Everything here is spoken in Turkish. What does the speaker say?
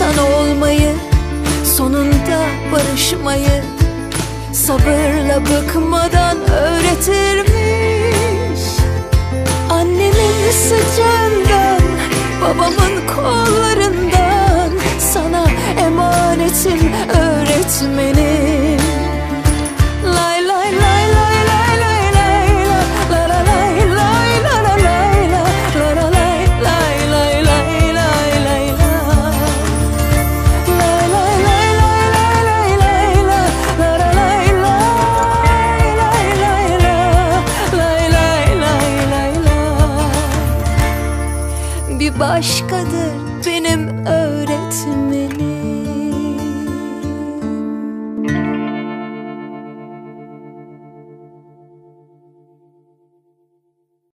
insan olmayı sonunda barışmayı sabırla bıkmadan öğretirmiş. Annemin sıcağından babamın kollarından sana emanetim öğretmenim başkadır